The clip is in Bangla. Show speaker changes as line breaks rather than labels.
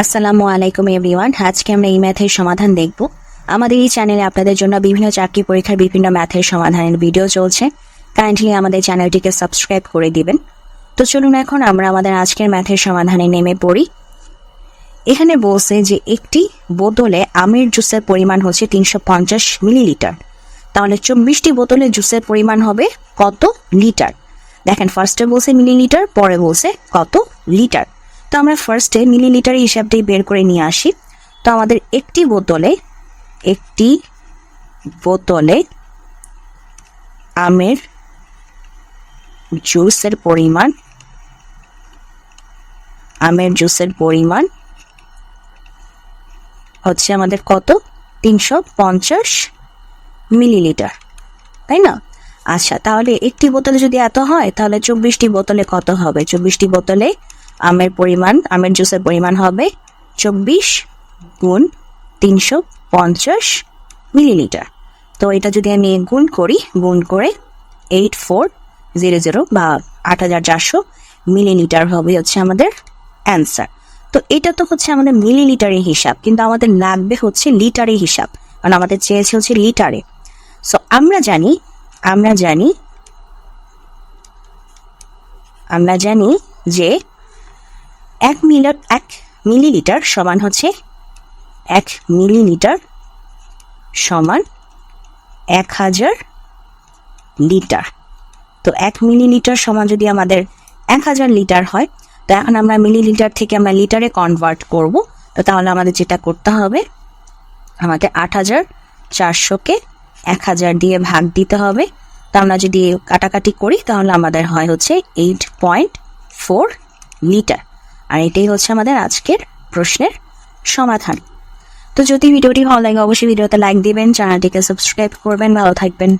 আসসালামু আলাইকুম এভরিওয়ান। আজকে আমরা এই ম্যাথের সমাধান দেখব। আমাদের এই চ্যানেলে আপনাদের জন্য বিভিন্ন চাকরি পরীক্ষার বিভিন্ন ম্যাথের সমাধানের ভিডিও চলছে। কাইন্ডলি আমাদের চ্যানেলটিকে সাবস্ক্রাইব করে দিবেন। তো চলুন এখন আমরা আমাদের আজকের ম্যাথের সমাধানে নেমে পড়ি। এখানে বলছে যে একটি বোতলে আমের জুসের পরিমাণ হচ্ছে তিনশো পঞ্চাশ মিলিলিটার। তাহলে চব্বিশটি বোতলে জুসের পরিমাণ হবে কত লিটার? দেখেন ফার্স্টে বলছে মিলিলিটার, পরে বলছে কত লিটার। তো আমরা ফার্স্টে মিলিলিটার হিসাবটাই বের করে নিয়ে আসি। তো আমাদের একটি বোতলে একটি বোতলে আমের জুসের পরিমাণ, আমের জুসের পরিমাণ হচ্ছে আমাদের কত? তিনশো পঞ্চাশ মিলিলিটার তাই না? আচ্ছা তাহলে একটি বোতলে যদি এত হয়, তাহলে চব্বিশটি বোতলে কত হবে? চব্বিশটি বোতলে আমের পরিমাণ, আমের জুসের পরিমাণ হবে চব্বিশ গুণ তিনশো পঞ্চাশ মিলিলিটার। তো এটা যদি আমি গুণ করি, গুণ করে এইট ফোর জিরো জিরো বা আট হাজার চারশো মিলিলিটার হবে হচ্ছে আমাদের অ্যান্সার। তো এটা তো হচ্ছে আমাদের মিলিলিটারের হিসাব, কিন্তু আমাদের লাগবে হচ্ছে লিটারের হিসাব, কারণ আমাদের চেয়েছে হচ্ছে লিটারে। সো আমরা জানি আমরা জানি আমরা জানি যে এক মিলার এক মিলিলিটার সমান হচ্ছে এক মিলিলিটার সমান এক হাজার লিটার। তো এক মিলিলিটার সমান যদি আমাদের এক হাজার লিটার হয়, তো এখন আমরা মিলিলিটার থেকে আমরা লিটারে কনভার্ট করব। তো তাহলে আমাদের যেটা করতে হবে, আমাকে আট হাজার চারশোকে এক হাজার দিয়ে ভাগ দিতে হবে। তা আমরা যদি কাটাকাটি করি, তাহলে আমাদের হয় হচ্ছে এইট পয়েন্ট ফোর লিটার। আর এটাই হচ্ছে আমাদের আজকের প্রশ্নের সমাধান। তো যদি ভিডিওটি ভালো লাগে, অবশ্যই ভিডিওতে লাইক দিবেন চ্যানেলটিকে সাবস্ক্রাইব করবেন, ভালো থাকবেন।